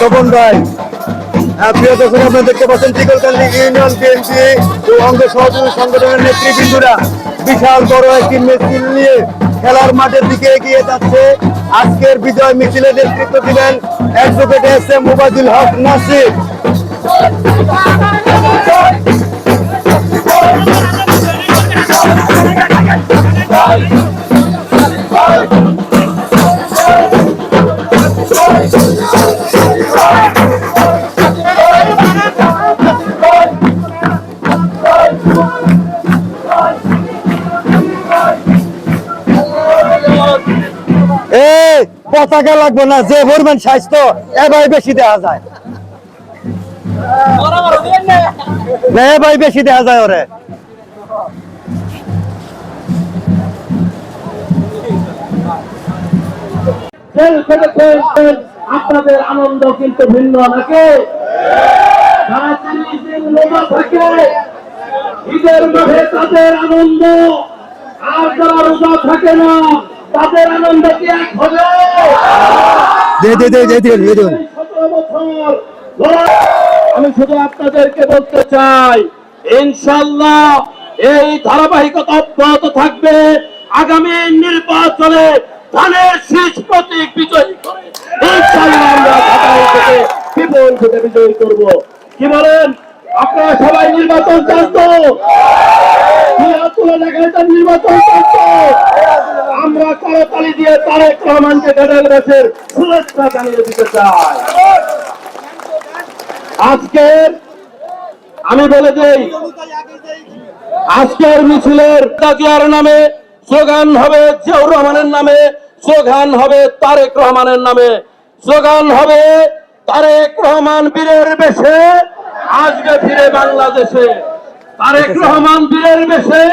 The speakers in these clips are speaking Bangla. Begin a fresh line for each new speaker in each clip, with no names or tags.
শোভন ভাই। প্রিয় দর্শক, আপনারা দেখতে পাচ্ছেন টিকলকান্দি ইউনিয়ন বিএনপি ও অঙ্গ সহযোগী সংগঠনের নেতৃবৃন্দরা বিশাল বড় একটি মিছিল নিয়ে খেলার মাঠের দিকে এগিয়ে যাচ্ছে। আজকের বিজয় মিছিলে নেতৃত্ব দিলেন advocate S M Mubadul Haque Nasir. এই পতাকা লাগবে না, যে পরিমাণ স্বাস্থ্য এবার বেশি দেখা যায়। এবার বেশি দেখা যায় ওরে।
আপনাদের আনন্দ কিন্তু ভিন্ন নাকি? থাকে, ঈদের মাঠে তাদের আনন্দ, আর যারা রোজা থাকে না তাদের আনন্দ কি এক। আমি শুধু আপনাদেরকে বলতে চাই ইনশাল্লাহ এই ধারাবাহিকতা অব্যাহত থাকবে। আগামী নির্বাচনে ধানের শীষ প্রতীক বিজয়ী করে ইনশাল্লাহ আমরা ঢাকায় থেকে বিপুল ভোটে বিজয়ী করব। কি বলেন? আপনারা সবাই নির্বাচন চান তো? আমরা দিয়ে তারেক রহমানকে শুভেচ্ছা জানিয়ে দিতে চাই। আজকের আমি বলে দেই, আজকের মিছিলের তাজিয়ার নামে স্লোগান হবে জিয়াউর রহমানের নামে, স্লোগান হবে তারেক রহমানের নামে, স্লোগান হবে তারেক রহমান বীরের বেশে, আজকে ফিরে বাংলাদেশে। তারেক রহমান বীরের বেশে।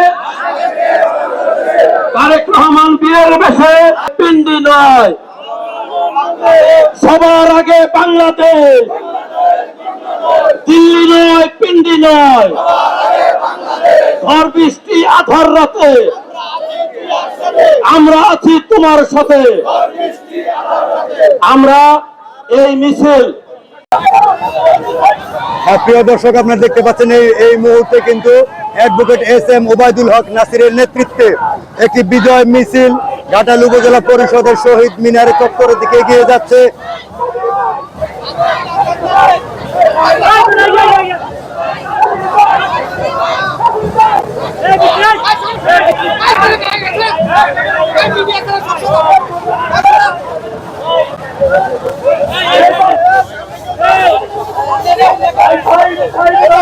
তারেক রহমান বীরের বেশে পিন্ডি নয়। সবার আগে বাংলাদেশ। দিল্লি নয়, পিন্ডি নয়। ঝড় বৃষ্টি আধার রাতে। আমরা আছি তোমার সাথে। আমরা এই মিছিল
প্রিয় দর্শক আপনারা দেখতে পাচ্ছেন এই এই মুহূর্তে কিন্তু advocate S M Obaidul Haque নাসিরের নেতৃত্বে একটি বিজয় মিছিল ঘাটাল উপজেলা পরিষদের শহীদ মিনারের চত্বরের দিকে এগিয়ে যাচ্ছে
Hey!